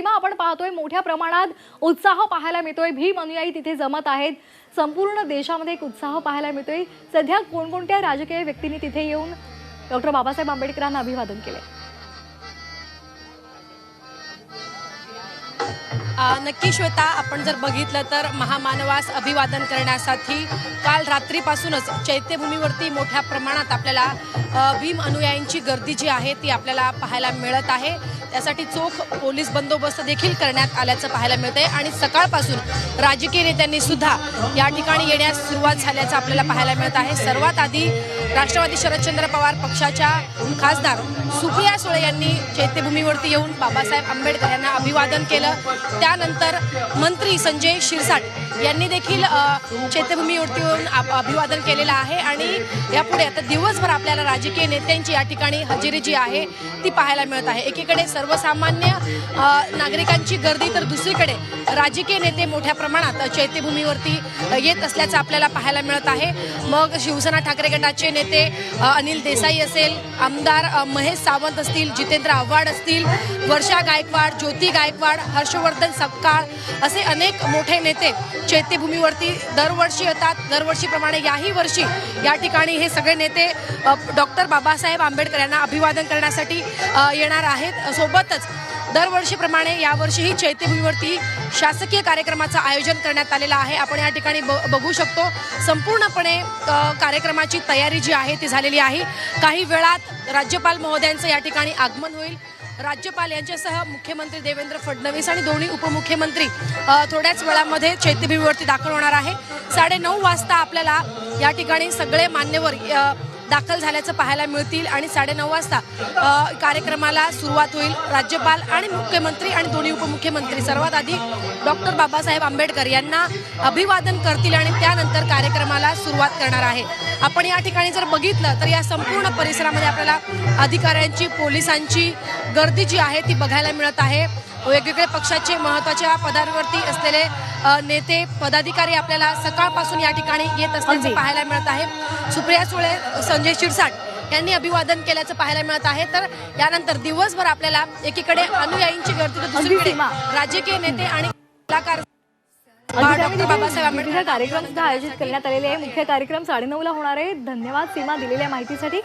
सीमा आपण पाहतोय मोठ्या प्रमाणात उत्साह पाहायला मिळतोय. भीम अनुयायी तिथे जमत आहेत. संपूर्ण देशामध्ये एक उत्साह पाहायला मिळतोय. सध्या कोणकोणत्या राजकीय व्यक्तींनी तिथे येऊन डॉक्टर बाबासाहेब आंबेडकरांना अभिवादन केले नक्की श्वेता आपण जर बघितलं तर महामानवास अभिवादन करण्यासाठी काल रात्रीपासूनच चैत्यभूमीवरती मोठ्या प्रमाणात आपल्याला भीम अनुयायींची गर्दी जी आहे ती आपल्याला पाहायला मिळत आहे. त्यासाठी चोख पोलीस बंदोबस्त देखील करण्यात आल्याचं पाहायला मिळतंय. आणि सकाळपासून राजकीय नेत्यांनी सुद्धा या ठिकाणी येण्यास सुरुवात झाल्याचं आपल्याला पाहायला मिळत आहे. सर्वात आधी राष्ट्रवादी शरदचंद्र पवार पक्षाच्या खासदार सुप्रिया सुळे यांनी चैत्यभूमीवरती येऊन बाबासाहेब आंबेडकर यांना अभिवादन केलं. त्यानंतर मंत्री संजय शिरसाट यांनी देखील चैत्यभूमीवरती येऊन आप- अभिवादन केलेलं आहे. आणि यापुढे आता दिवसभर आपल्याला राजकीय नेत्यांची या ठिकाणी हजेरी जी आहे ती पाहायला मिळत आहे. एकीकडे सर्वसामान्य नागरिकांची गर्दी तर दुसरीकडे राजकीय नेते मोठ्या प्रमाणात चैत्यभूमीवरती येत असल्याचं आपल्याला पाहायला मिळत आहे. मग शिवसेना ठाकरे गटाचे नेते अनिल देसाई असेल आमदार महेश सावंत असतील जितेंद्र आव्हाड असतील वर्षा गायकवाड ज्योती गायकवाड हर्षवर्धन सपकाळ असे अनेक मोठे नेते चैत्यभूमीवरती दरवर्षी येतात. दरवर्षीप्रमाणे याही वर्षी या ठिकाणी हे सगळे नेते डॉक्टर बाबासाहेब आंबेडकर यांना अभिवादन करण्यासाठी येणार आहेत. सोबतच दरवर्षीप्रमाणे यावर्षीही चैत्यभूमीवरती शासकीय कार्यक्रमाचं आयोजन करण्यात आलेलं आहे. आपण या ठिकाणी ब बघू शकतो संपूर्णपणे कार्यक्रमाची तयारी जी आहे ती झालेली आहे. काही वेळात राज्यपाल महोदयांचं या ठिकाणी आगमन होईल. राज्यपाल यांच्यासह मुख्यमंत्री देवेंद्र फडणवीस आणि दोन्ही उपमुख्यमंत्री थोड्याच वेळामध्ये चैत्यभूमीवरती दाखल होणार आहे. साडेनऊ वाजता आपल्याला या ठिकाणी सगळे मान्यवर दाखल झाल्याचं पाहायला मिळतील आणि साडेनऊ वाजता कार्यक्रमाला सुरुवात होईल. राज्यपाल आणि मुख्यमंत्री आणि दोन्ही उपमुख्यमंत्री सर्वात आधी डॉक्टर बाबासाहेब आंबेडकर यांना अभिवादन करतील आणि त्यानंतर कार्यक्रमाला सुरुवात करणार आहे. आपण या ठिकाणी जर बघितलं तर या संपूर्ण परिसरामध्ये आपल्याला अधिकाऱ्यांची पोलिसांची गर्दी जी आहे ती बघायला मिळत आहे. वेगवेगळ्या पक्षाचे महत्त्वाच्या पदांवरती असलेले नेते पदाधिकारी आपल्याला सकाळपासून या ठिकाणी येत असल्याचं. पाहायला मिळत आहे. सुप्रिया सुळे संजय शिरसाट यांनी अभिवादन केल्याचं पाहायला मिळत आहे. तर यानंतर दिवसभर आपल्याला एकीकडे अनुयायींची गर्दी तर दुसरीकडे सीमा. राजकीय नेते आणि कलाकार कार्यक्रम सुद्धा आयोजित करण्यात आलेले आहे. मुख्य कार्यक्रम साडेनऊला होणार आहे. धन्यवाद सीमा दिलेल्या माहितीसाठी.